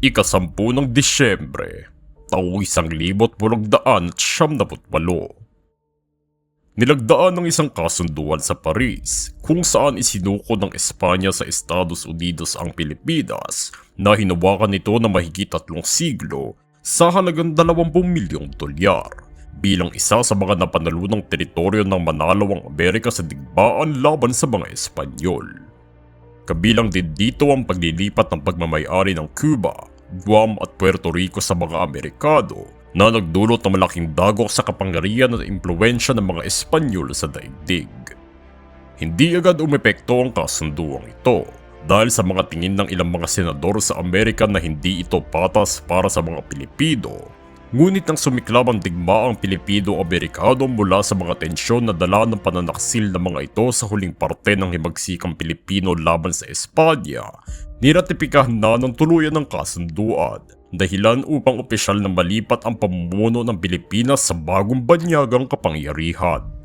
Ikasampu ng Disyembre, taong isang libot bulagdaan at siyam na putwalo. Nilagdaan ng isang kasunduan sa Paris kung saan isinuko ng Espanya sa Estados Unidos ang Pilipinas na hinawakan nito na mahigit tatlong siglo sa halagang 20 milyong dolyar bilang isa sa mga napanalunang teritoryo ng Manalawang Amerika sa digmaan laban sa mga Espanyol. Kabilang din dito ang paglilipat ng pagmamayari ng Cuba, Guam at Puerto Rico sa mga Amerikano na nagdulot ng malaking dagok sa kapangyarihan at impluensya ng mga Espanyol sa daigdig. Hindi agad umepekto ang kasunduang ito dahil sa mga tingin ng ilang mga senador sa Amerika na hindi ito patas para sa mga Pilipino. Ngunit nang sumiklab ang digmaang Pilipino-Amerikano mula sa mga tensyon na dala ng pananaksil ng mga ito sa huling parte ng himagsikang Pilipino laban sa Espanya, niratipikahan na ng tuluyan ng kasunduan dahilan upang opisyal na malipat ang pamumuno ng Pilipinas sa bagong banyagang kapangyarihan.